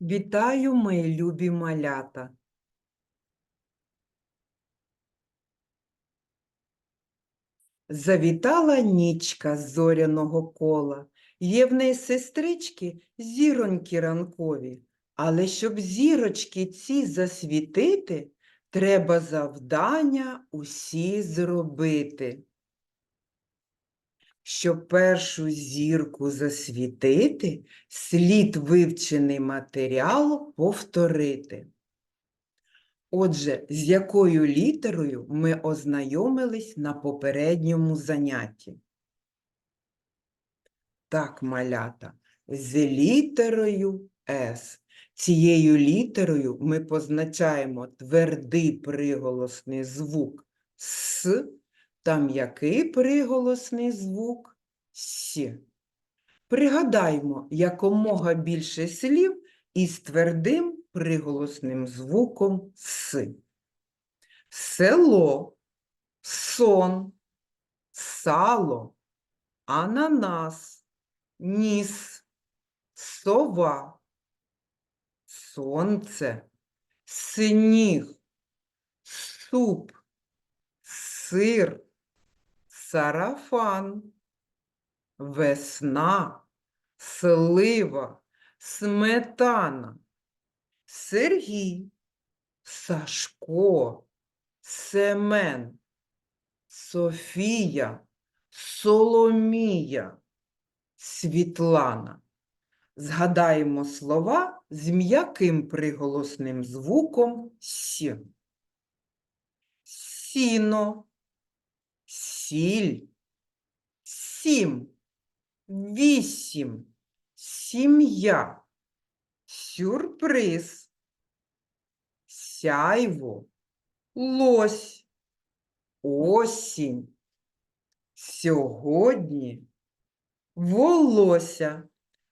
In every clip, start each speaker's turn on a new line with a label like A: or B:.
A: Вітаю, мої любі малята. Завітала нічка з зоряного кола. Є в неї сестрички зіроньки ранкові. Але щоб зірочки ці засвітити, треба завдання усі зробити. Щоб першу зірку засвітити, слід вивчений матеріал повторити. Отже, з якою літерою ми ознайомились на попередньому занятті? Так, малята, з літерою С. Цією літерою ми позначаємо твердий приголосний звук С та м'який приголосний звук С. Пригадаймо якомога більше слів із твердим приголосним звуком С. Село, сон, сало, ананас, ніс, сова, сонце, сніг, суп, сир, сарафан, весна, слива, сметана, Сергій, Сашко, Семен, Софія, Соломія, Світлана. Згадаємо слова з м'яким приголосним звуком С. Сіно, сіль, сім, вісім, сім'я, сюрприз, сяйво, лось, осінь, сьогодні, волосся.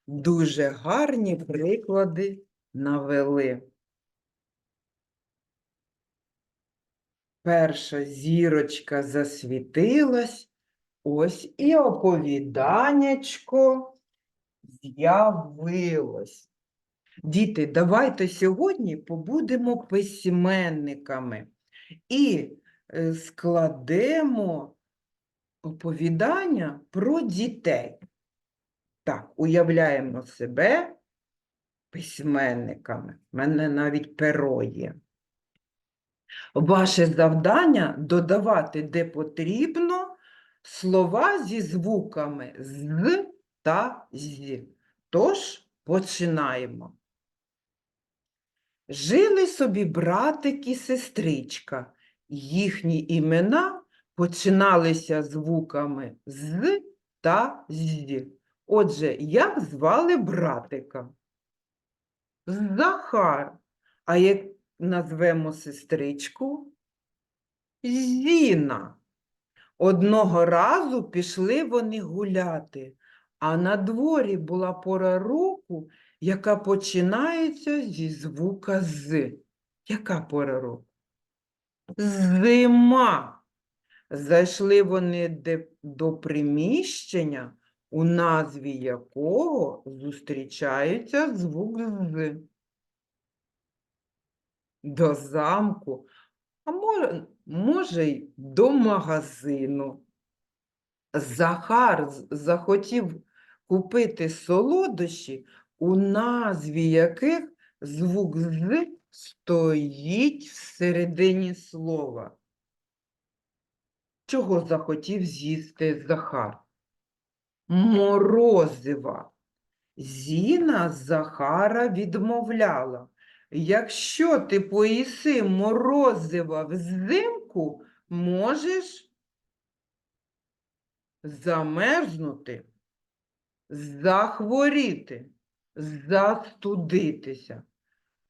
A: Дуже гарні приклади навели. Перша зірочка засвітилась, ось і оповіданнячко з'явилось. Діти, давайте сьогодні побудемо письменниками і е, складемо оповідання про дітей. Так, уявляємо себе письменниками. У мене навіть перо є. Ваше завдання додавати, де потрібно, слова зі звуками з та з. Тож починаємо. Жили собі братик і сестричка. Їхні імена починалися звуками з та з. Отже, як звали братика? Захар. А як назвемо сестричку? Зіна. Одного разу пішли вони гуляти, а на дворі була пора року, яка починається зі звука з. Яка пора року? Зима. Зайшли вони до приміщення, у назві якого зустрічається звук з. До замку, а може, може й до магазину. Захар захотів купити солодощі, у назві яких звук з стоїть всередині слова. Чого захотів з'їсти Захар? Морозива. Зіна Захара відмовляла. Якщо ти поїси морозива взимку, можеш замерзнути, захворіти, застудитися.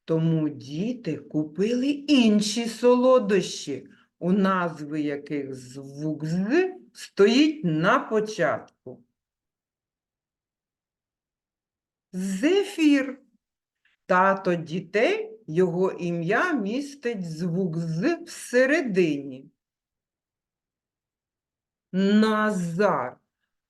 A: Тому діти купили інші солодощі, у назви яких звук з стоїть на початку. Зефір. Тато дітей, його ім'я містить звук з всередині. Назар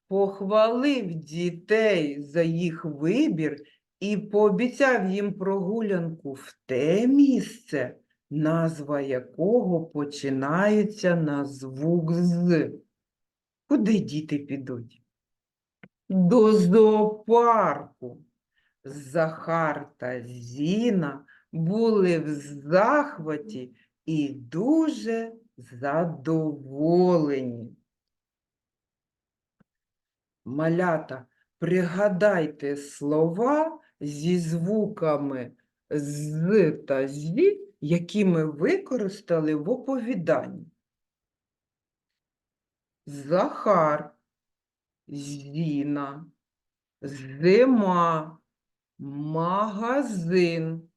A: похвалив дітей за їх вибір і пообіцяв їм прогулянку в те місце, назва якого починається на звук з. Куди діти підуть? До зоопарку. Захар та Зіна були в захваті і дуже задоволені. Малята, пригадайте слова зі звуками з та зі, які ми використали в оповіданні. Захар, Зіна, зима, магазин,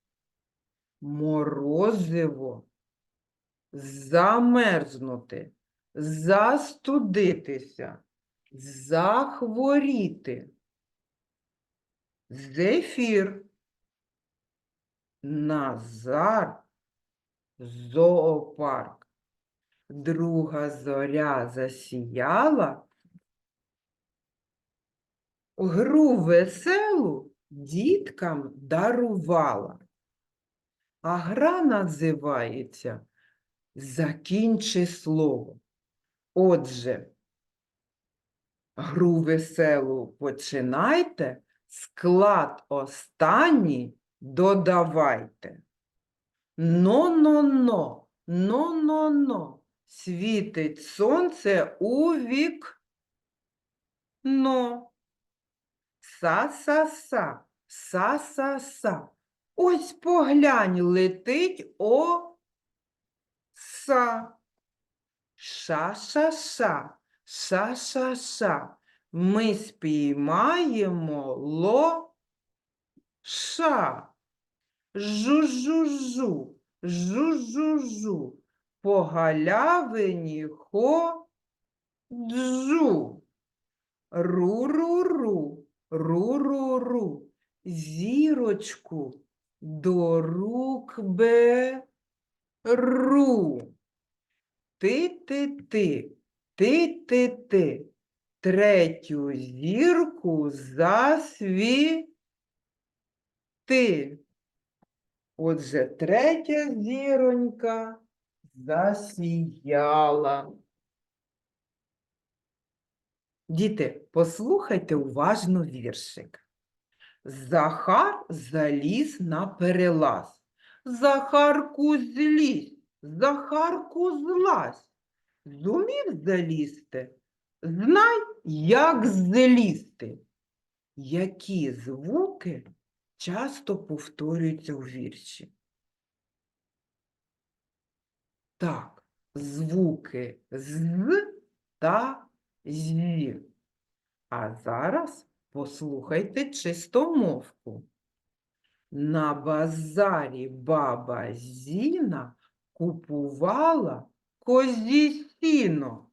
A: морозиво, замерзнути, застудитися, захворіти, зефір, Назар, зоопарк. Друга зоря засіяла, гру веселу діткам дарувала. А гра називається Закінчи слово. Отже, гру веселу починайте, склад останній додавайте. Но-но-но, но-но-но, світить сонце у вік. Са-са-са, са-са-са. Ось поглянь, летить о са. Ша-ша-ша, ша-ша-ша. Ми спіймаємо ло ша. Жу-жу-жу, жу-жу-жу. По галявині хо джу. Ру-ру-ру, ру-ру-ру. Зірочку до рук беру. Ти-ти-ти, ти-ти-ти. Третю зірку засвіти. Отже, третя зіронька засіяла. Діти, послухайте уважно віршик. Захар заліз на перелаз. Захарку злізь, Захарку злазь. Зумів залізти? Знай, як злізти. Які звуки часто повторюються у вірші? Так, звуки з та зі. А зараз послухайте чистомовку. На базарі баба Зіна купувала козі сіно.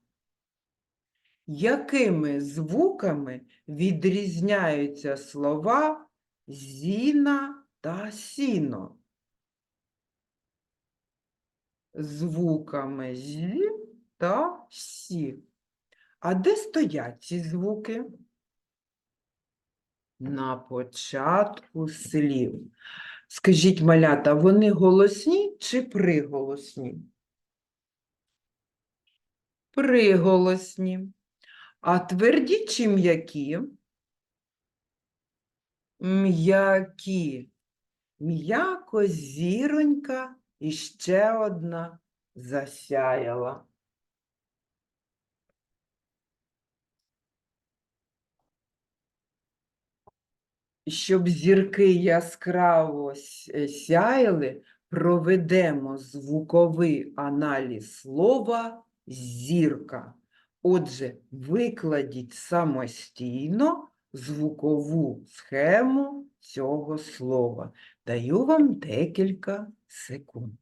A: Якими звуками відрізняються слова зіна та сіно? Звуками зі та сі. А де стоять ці звуки? На початку слів. Скажіть, малята, вони голосні чи приголосні? Приголосні. А тверді чи м'які? М'які. М'яко зіронька і ще одна засяяла. Щоб зірки яскраво е, сяяли, проведемо звуковий аналіз слова зірка. Отже, викладіть самостійно звукову схему цього слова. Даю вам декілька секунд.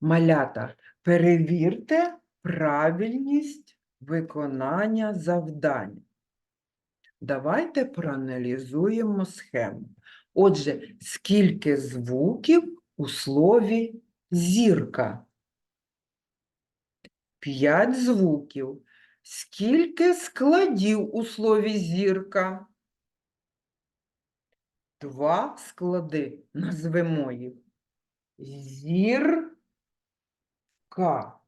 A: Малята, перевірте правильність виконання завдань. Давайте проаналізуємо схему. Отже, скільки звуків у слові зірка? П'ять звуків. Скільки складів у слові зірка? Два склади. Назвемо їх. Зірка.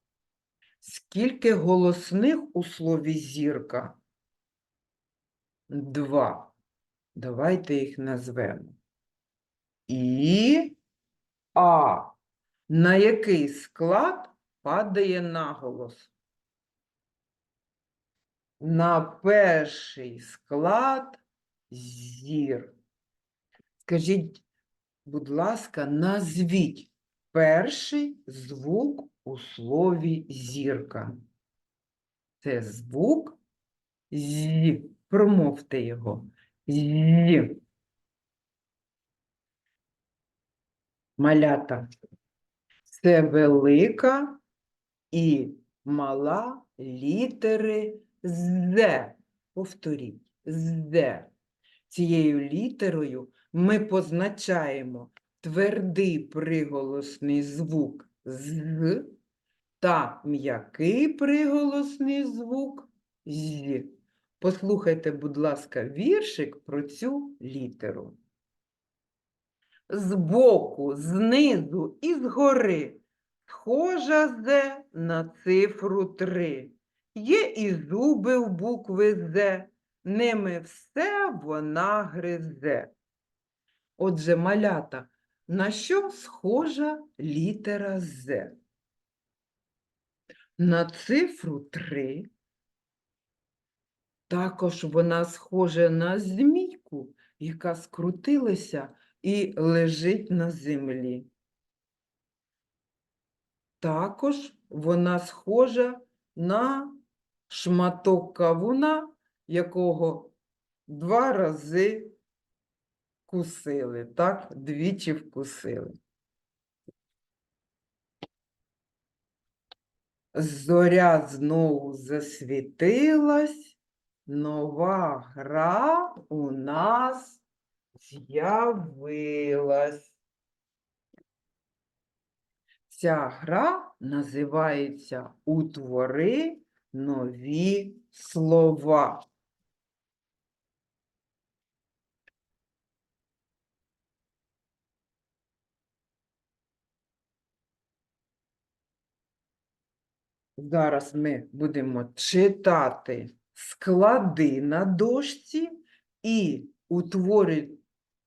A: Скільки голосних у слові зірка? Два. Давайте їх назвемо. І А. На який склад падає наголос? На перший склад зір. Скажіть, будь ласка, назвіть перший звук у слові зірка. Це звук з. Промовте його. З. Малята. Це велика і мала літери з. Повторіть. З. Цією літерою ми позначаємо твердий приголосний звук з та м'який приголосний звук з. Послухайте, будь ласка, віршик про цю літеру. Збоку, знизу і згори схожа з на цифру три. Є і зуби в букви З, ними все вона гризе. Отже, малята, на що схожа літера З? На цифру 3. Також вона схожа на змійку, яка скрутилася і лежить на землі. Також вона схожа на шматок кавуна, якого два рази кусили, так, двічі вкусили. Зоря знову засвітилась, нова гра у нас з'явилась. Ця гра називається Утвори нові слова. Зараз ми будемо читати склади на дошці і утворю-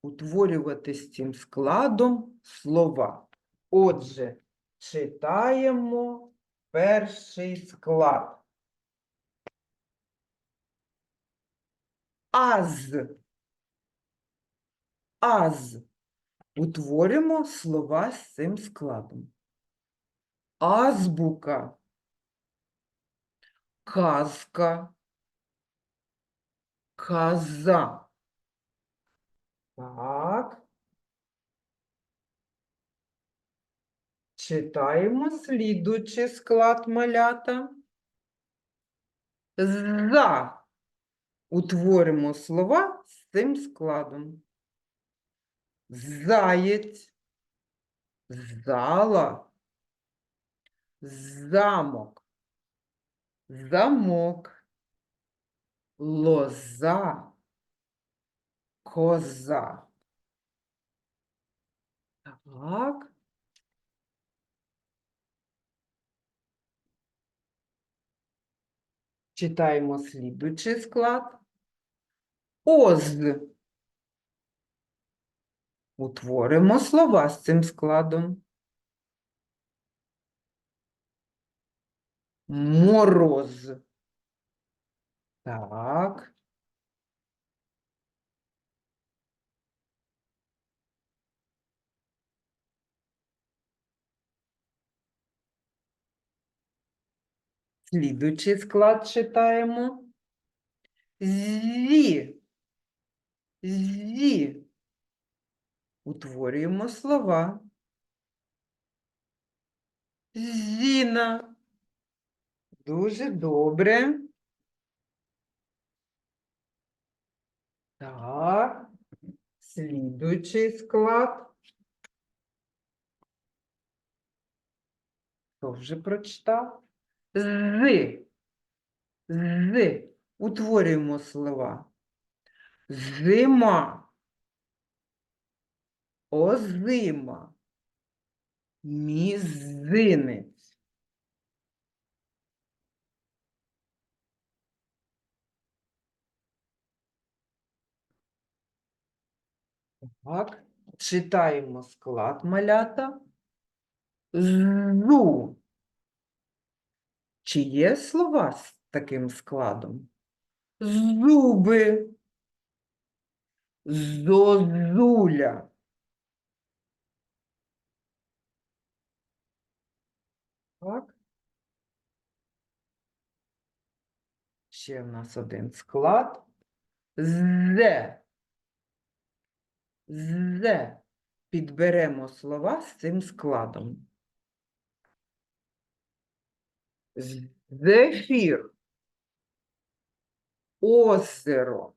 A: утворювати з цим складом слова. Отже, читаємо перший склад. Аз. Аз. Утворимо слова з цим складом. Азбука. Казка. Каза. Так. Читаємо слідуючий склад малята. За. Утворимо слова з цим складом. Заєць, зала, замок, замок, лоза, коза. Так. Читаємо слідуючий склад. Оз. Утворимо слова з цим складом. Мороз. Так. Слідуючий склад читаємо. Зі. Зі. Утворюємо слова. Зіна. Дуже добре. Так, слідуючий склад. Хто вже прочитав? З. З. Утворюємо слова. Зима. Озима. Мізинець. Так, читаємо склад малята. Зу. Чи є слова з таким складом? Зуби. Зозуля. Так. Ще в нас один склад. Зе. Зе. Підберемо слова з цим складом. Зефір. Озеро.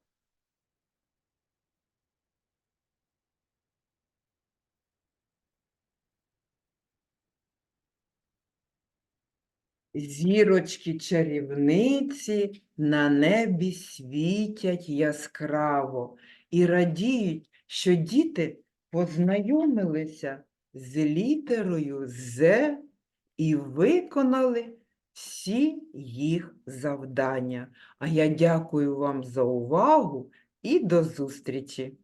A: Зірочки чарівниці на небі світять яскраво і радіють, що діти познайомилися з літерою З і виконали всі їх завдання. А я дякую вам за увагу і до зустрічі!